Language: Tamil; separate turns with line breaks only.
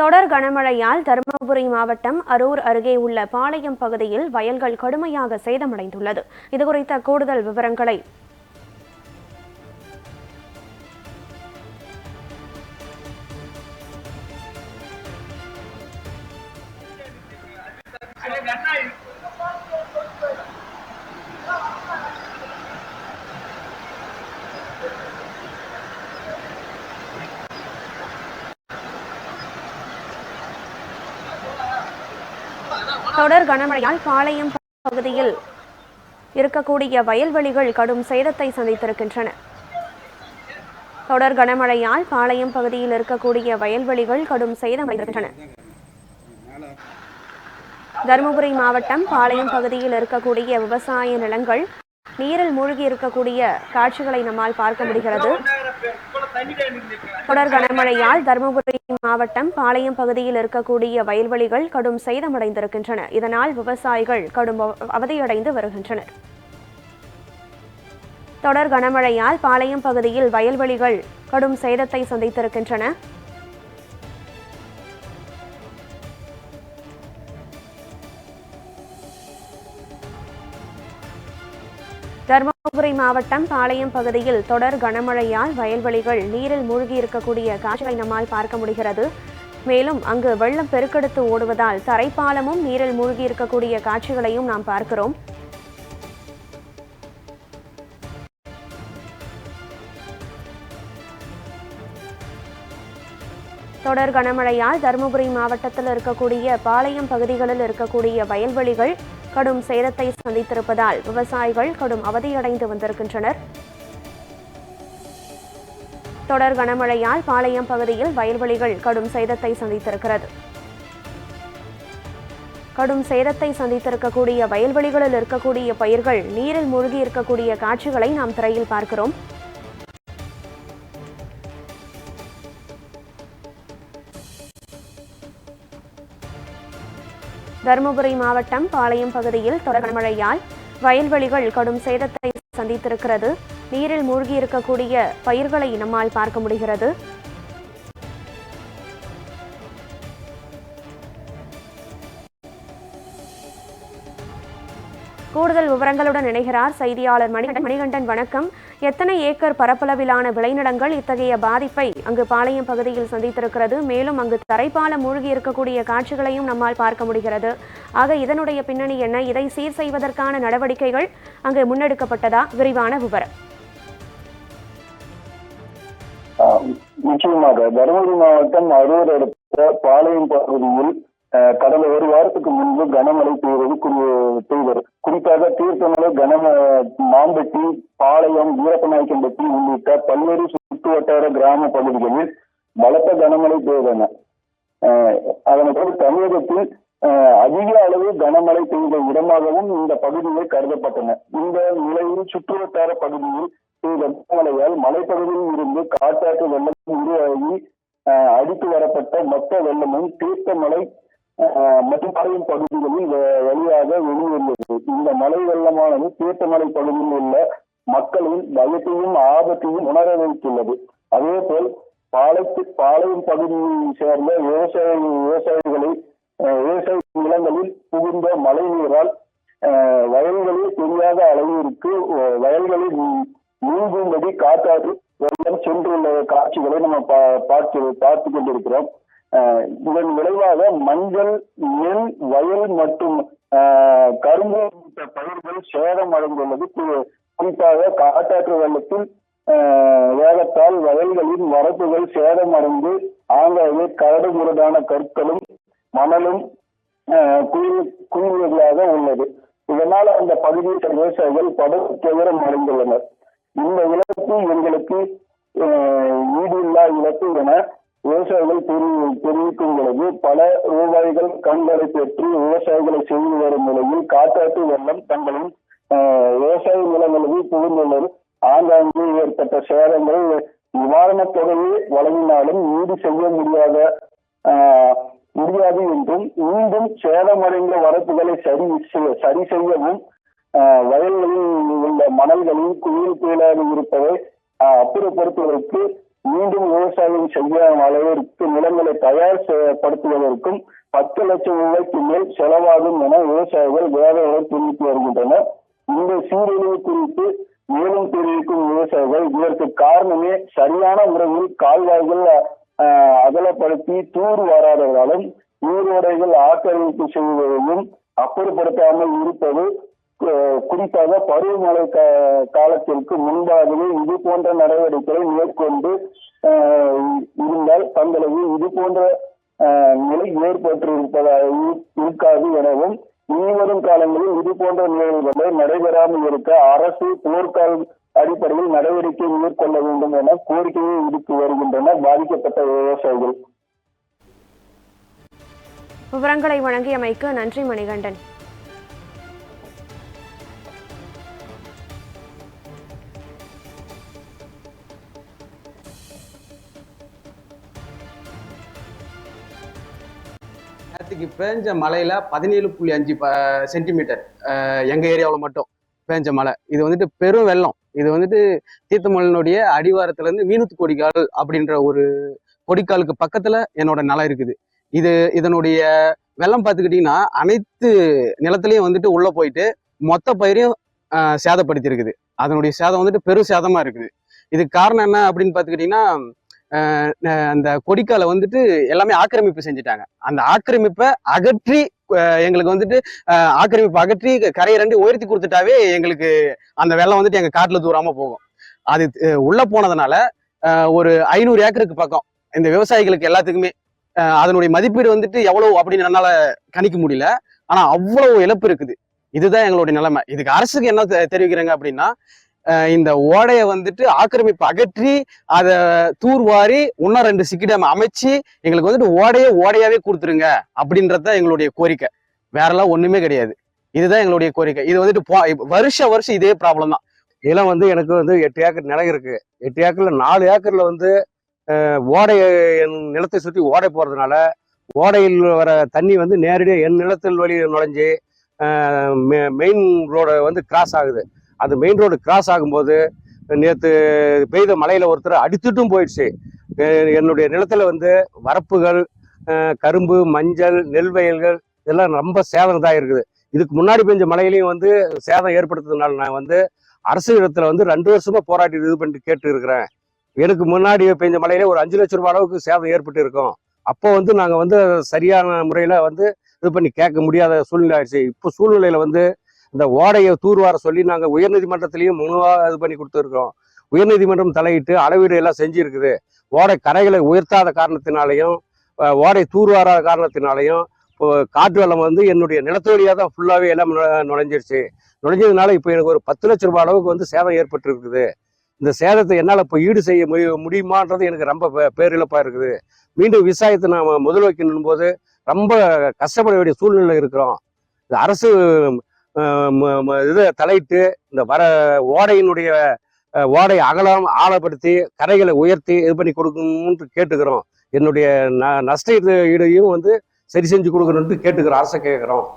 தொடர் கனமழையால் தருமபுரி மாவட்டம் அரூர் அருகே உள்ள பாளையம் பகுதியில் வயல்கள் கடுமையாக சேதமடைந்துள்ளது. இதுகுறித்த கூடுதல் விவரங்களை தொடர் கனமழையால் பாளையம் பகுதியில் இருக்கக்கூடிய வயல்வெளிகள் கடும் சேதத்தை சந்தித்திருக்கின்றன. தொடர் கனமழையால் பாளையம் பகுதியில் இருக்கக்கூடிய வயல்வெளிகள் கடும் சேதமடைந்திருக்கின்றன தருமபுரி மாவட்டம் பாளையம் பகுதியில் இருக்கக்கூடிய விவசாய நிலங்கள் நீரில் மூழ்கி இருக்கக்கூடிய காட்சிகளை நம்மால் பார்க்க முடிகிறது. தொடர் கனமழையால் தருமபுரி மாவட்டம் பாளையம் பகுதியில் இருக்கக்கூடிய வயல்வெளிகள் கடும் சேதமடைந்திருக்கின்றன. இதனால் விவசாயிகள் கடும் அவ- அவதியடைந்து வருகின்றனர். தொடர் கனமழையால் பாளையம் பகுதியில் வயல்வெளிகள் கடும் சேதத்தை சந்தித்திருக்கின்றன. தருமபுரி மாவட்டம் பாளையம் பகுதியில் தொடர் கனமழையால் வயல்வெளிகள் நீரில் மூழ்கியிருக்கக்கூடிய காட்சிகளை நம்மால் பார்க்க முடிகிறது. மேலும் அங்கு வெள்ளம் பெருக்கெடுத்து ஓடுவதால் தரைப்பாலமும் நீரில் மூழ்கியிருக்கக்கூடிய காட்சிகளையும் நாம் பார்க்கிறோம். தொடர் கனமழையால் தருமபுரி மாவட்டத்தில் இருக்கக்கூடிய பாளையம் பகுதிகளில் இருக்கக்கூடிய வயல்வெளிகள் கடும் சேதத்தை சந்தித்திருப்பதால் விவசாயிகள் கடும் அவதியடைந்து வந்திருக்கின்றனர். தொடர் கனமழையால் பாளையம் பகுதியில் வயல்வெளிகள் கடும் சேதத்தை சந்தித்திருக்கிறது. கடும் சேதத்தை சந்தித்திருக்கக்கூடிய வயல்வெளிகளில் இருக்கக்கூடிய பயிர்கள் நீரில் மூழ்கி இருக்கக்கூடிய காட்சிகளை நாம் திரையில் பார்க்கிறோம். தருமபுரி மாவட்டம் பாளையம் பகுதியில் தொடர் மழையால் வயல்வெளிகள் கடும் சேதத்தை சந்தித்திருக்கிறது. நீரில் மூழ்கி இருக்கக்கூடிய பயிர்களை நம்மால் பார்க்க முடிகிறது. கூடுதல் விவரங்களுடன் இணைகிறார் செய்தியாளர் மணிகண்டன் மணிகண்டன். வணக்கம். எத்தனை ஏக்கர் பரப்பளவிலான விளைநிலங்கள் இத்தகைய பாதிப்பை அங்கு பாளையம் பகுதியில் சந்தித்திருக்கிறது? மேலும் அங்கு தரைப்பாலம் மூழ்கி இருக்கக்கூடிய காட்சிகளையும் நம்மால் பார்க்க முடிகிறது. ஆக இதனுடைய பின்னணி என்ன? இதை சீர் செய்வதற்கான நடவடிக்கைகள் அங்கு முன்னெடுக்கப்பட்டதா? விரிவான விவரம்.
நிச்சயமாக. தருமபுரி மாவட்டம் அரூர் அடுத்த பாளையம் பகுதியில் கடந்த ஒரு வாரத்துக்கு முன்பு கனமழை பெய்வது பெய்தது. குறிப்பாக தீர்த்தமலை கனம மாம்பட்டி பாளையம் வீரப்பநாயக்கம்பட்டி உள்ளிட்ட பல்வேறு சுற்று வட்டார கிராம பகுதிகளில் பலத்த கனமழை பெய்தன. அதன் பிறகு தமிழகத்தில் அதிக அளவு கனமழை பெய்த இடமாகவும் இந்த பகுதிகள் கருதப்பட்டன. இந்த நிலையில் சுற்றுவட்டார பகுதியில் பெய்த கனமழையால் மலைப்பகுதியில் இருந்து காட்டாற்று வெள்ளம் உருவாகி அடித்து வரப்பட்ட மொத்த வெள்ளமும் தீர்த்தமலை மற்றும் பாளையம் பகுதிகளில் வ- வழியாக வெளியேறியது இந்த மலை வெள்ளமானது தீர்த்தமலை பகுதியில் உள்ள மக்களின் பயத்தையும் ஆபத்தையும் உணர வைத்துள்ளது. அதே போல் பாளையத்து பாளையம் பகுதியை சேர்ந்த விவசாய விவசாயிகளை விவசாய நிலங்களில் புகுந்த மழை நீரால் வயல்களில் தெரியாத அளவிற்கு வயல்களில் மூழ்கும்படி காத்தாற்று வெள்ளம் சென்றுள்ள காட்சிகளை நம்ம பா- பார்த்து பார்த்து கொண்டிருக்கிறோம். இதன் விளைவாக மஞ்சள் நெல் வயல் மற்றும் ஆஹ் கரும்பு உள்ளிட்ட பயிர்கள் சேதம் அடைந்துள்ளது. குறிப்பாக காட்டாற்று வெள்ளத்தில் ஆஹ் வேகத்தால் வயல்களின் வரப்புகள் சேதமடைந்து ஆங்காங்கே கரடு முரடான கற்களும் மணலும் ஆஹ் உள்ளது. இதனால் அந்த பகுதியில் விவசாயிகள் படும் துயரம் அடைந்துள்ளனர். இந்த இழப்பு எங்களுக்கு ஆஹ் ஈடில்லா இழப்பு என விவசாயிகள் தெரிவிக்கும் பொழுது பல ரூபாய்கள் கண்களை பெற்று விவசாயிகளை செய்து வரும் நிலையில் காட்டாற்று வெள்ளம் தங்களின் ஆஹ் விவசாய நிலங்களில் புகுந்துள்ளது ஆங்காங்கே ஏற்பட்ட சேதங்கள் நிவாரணத் தொகையை வழங்கினாலும் ஈடு செய்ய முடியாத ஆஹ், முடியாது என்றும் மீண்டும் சேதமடைந்த வரப்புகளை சரி சரி செய்யவும் ஆஹ், வயல்களில் உள்ள மணல்களில் குயில் குயிலாக இருப்பதை அப்புறப்படுத்துவதற்கு மீண்டும் விவசாயம் செய்யாத அளவிற்கு நிலங்களை தயார் படுத்துவதற்கும் பத்து லட்சம் ரூபாய்க்கு மேல் செலவாகும் என விவசாயிகள் வேதனை தெரிவித்து வருகின்றனர். இந்த சீரழிவு குறித்து மேலும் தெரிவிக்கும் விவசாயிகள் இதற்கு காரணமே சரியான முறையில் கால்வாய்கள் அகலப்படுத்தி தூர் வராததாலும் நீரோடைகள் ஆக்கிரமிப்பு செய்வதையும் அப்புறப்படுத்தாமல் இருப்பது குறிப்பாக பருவமழை காலத்திற்கு முன்பாகவே இது போன்ற நடவடிக்கைகளை மேற்கொண்டு இருந்தால் தங்களுக்கு இது போன்ற நிலை ஏற்பட்டிருப்பதாக இருக்காது எனவும் இனிவரும் காலங்களில் இது போன்ற நிகழ்வுகளை நடைபெறாமல் இருக்க அரசு போர்க்கால அடிப்படையில் நடவடிக்கை மேற்கொள்ள வேண்டும் என கோரிக்கையை விடுத்து வருகின்றன பாதிக்கப்பட்ட விவசாயிகள்.
விவரங்களை வழங்கியமைக்கு நன்றி மணிகண்டன்.
நேற்றுக்கு பேஞ்ச மழையில பதினேழு புள்ளி அஞ்சு ப சென்டிமீட்டர் எங்க ஏரியாவில் மட்டும் பேஞ்ச மழை இது வந்துட்டு பெரும் வெள்ளம். இது வந்துட்டு தீர்த்தமலனுடைய அடிவாரத்துலேருந்து மீனுத்து கொடிக்கால் அப்படின்ற ஒரு கொடிக்காலுக்கு பக்கத்துல என்னோட நிலம் இருக்குது. இது இதனுடைய வெள்ளம் பார்த்துக்கிட்டிங்கன்னா அனைத்து நிலத்துலையும் வந்துட்டு உள்ள போயிட்டு மொத்த பயிரையும் சேதப்படுத்தியிருக்குது. அதனுடைய சேதம் வந்துட்டு பெரும் சேதமா இருக்குது. இதுக்கு காரணம் என்ன அப்படின்னு பார்த்துக்கிட்டிங்கன்னா அந்த கொடிக்கால வந்துட்டு எல்லாமே ஆக்கிரமிப்பு செஞ்சுட்டாங்க. அந்த ஆக்கிரமிப்பை அகற்றி எங்களுக்கு வந்துட்டு அஹ், ஆக்கிரமிப்பு அகற்றி கரையை ரெண்டு உயர்த்தி கொடுத்துட்டாவே எங்களுக்கு அந்த வெள்ளம் வந்துட்டு எங்க காட்டுல தூராம போகும். அது உள்ள போனதுனால அஹ், ஒரு ஐநூறு ஏக்கருக்கு பக்கம் இந்த விவசாயிகளுக்கு எல்லாத்துக்குமே அஹ், அதனுடைய மதிப்பீடு வந்துட்டு எவ்வளவு அப்படின்னு என்னால் கணிக்க முடியல. ஆனா அவ்வளவு இழப்பு இருக்குது. இதுதான் எங்களுடைய நிலைமை. இதுக்கு அரசுக்கு என்ன தெ- தெரிவிக்கிறாங்க அப்படின்னா இந்த ஓடையை வந்துட்டு ஆக்கிரமிப்பு அகற்றி அதை தூர்வாரி இன்னும் ரெண்டு சிக்கி டேம் அமைச்சு எங்களுக்கு வந்துட்டு ஓடையே ஓடையாவே கொடுத்துருங்க அப்படின்றத எங்களுடைய கோரிக்கை. வேறெல்லாம் ஒண்ணுமே கிடையாது. இதுதான் எங்களுடைய கோரிக்கை. இது வந்துட்டு போ வருஷ வருஷம் இதே ப்ராப்ளம் தான்.
இதெல்லாம் வந்து எனக்கு வந்து எட்டு ஏக்கர் நிலம் இருக்கு. எட்டு ஏக்கர்ல நாலு ஏக்கர்ல வந்து அஹ், ஓடை என் நிலத்தை சுற்றி ஓடை போறதுனால ஓடையில் வர தண்ணி வந்து நேரடியாக என் நிலத்தில் வழி நுழைஞ்சு மெயின் ரோடை வந்து கிராஸ் ஆகுது. அந்த மெயின் ரோடு கிராஸ் ஆகும்போது நேற்று பெய்த மலையில் ஒருத்தர் அடித்துட்டும் போயிடுச்சு. என்னுடைய நிலத்தில் வந்து வரப்புகள் கரும்பு மஞ்சள் நெல் வயல்கள் இதெல்லாம் ரொம்ப சேதம் தான் இருக்குது. இதுக்கு முன்னாடி பெஞ்ச மழையிலையும் வந்து சேதம் ஏற்படுத்துறதுனால நான் வந்து அரசு இடத்துல வந்து ரெண்டு வருஷமா போராட்டி இது பண்ணிட்டு கேட்டு இருக்கிறேன் எனக்கு முன்னாடி பெஞ்ச மழையில ஒரு அஞ்சு லட்சம் ரூபாய் அளவுக்கு சேதம் ஏற்பட்டு இருக்கும். அப்போ வந்து நாங்கள் வந்து சரியான முறையில் வந்து இது பண்ணி கேட்க முடியாத சூழ்நிலை ஆயிடுச்சு. இப்போ சூழ்நிலையில வந்து இந்த ஓடையை தூர்வார சொல்லி நாங்கள் உயர்நீதிமன்றத்திலையும் மனுவா இது பண்ணி கொடுத்துருக்கோம் உயர்நீதிமன்றம் தலையிட்டு அளவீடு எல்லாம் செஞ்சுருக்குது. ஓடை கரைகளை உயர்த்தாத காரணத்தினாலையும் ஓடை தூர்வாராத காரணத்தினாலையும் இப்போ காட்டு வெள்ளம் வந்து என்னுடைய நிலத்து வழியாக தான் ஃபுல்லாகவே எல்லாம் நுழைஞ்சிருச்சு. நுழைஞ்சதுனால இப்போ எனக்கு ஒரு பத்து லட்ச ரூபாய் அளவுக்கு வந்து சேதம் ஏற்பட்டு இருக்குது இந்த சேதத்தை என்னால் இப்போ ஈடு செய்ய முடிய முடியுமான்றது எனக்கு ரொம்ப பேரிழப்பாக இருக்குது. மீண்டும் விவசாயத்தை நாம் முதல் வைக்கணும் போது ரொம்ப கஷ்டப்பட வேண்டிய சூழ்நிலை இருக்கிறோம். இந்த அரசு இது தலையிட்டு இந்த வர ஓடையினுடைய ஓடை அகலம் ஆழப்படுத்தி கரைகளை உயர்த்தி இது பண்ணி கொடுக்கணும்னு கேட்டுக்கிறோம். என்னுடைய ந நஷ்ட ஈடையும் வந்து சரி செஞ்சு கொடுக்கணும்னு கேட்டுக்கிறோம் அரசை கேட்குறோம்.